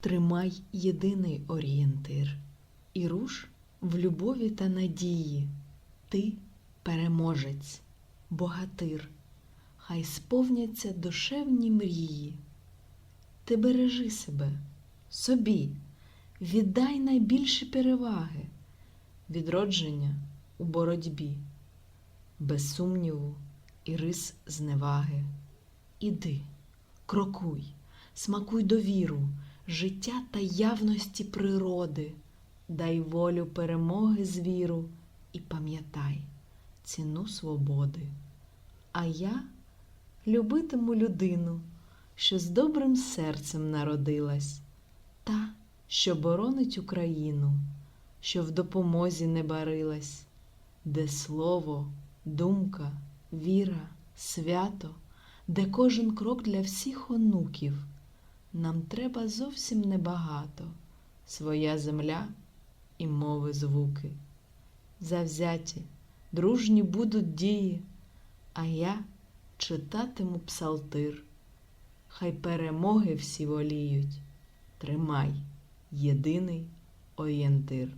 Тримай єдиний орієнтир, і руш в любові та надії. Ти переможець, богатир, хай сповняться душевні мрії. Ти бережи себе, собі, віддай найбільші переваги, відродження у боротьбі, без сумніву і рис зневаги. Іди, крокуй, смакуй довіру, життя та явності природи, дай волю перемоги звіру і пам'ятай ціну свободи. А я любитиму людину, що з добрим серцем народилась, та, що боронить Україну, що в допомозі не барилась, де слово, думка, віра, свято, де кожен крок для всіх онуків. Нам треба зовсім небагато, своя земля і мови звуки. Завзяті, дружні будуть дії, а я читатиму псалтир. Хай перемоги всі воліють. Тримай єдиний орієнтир.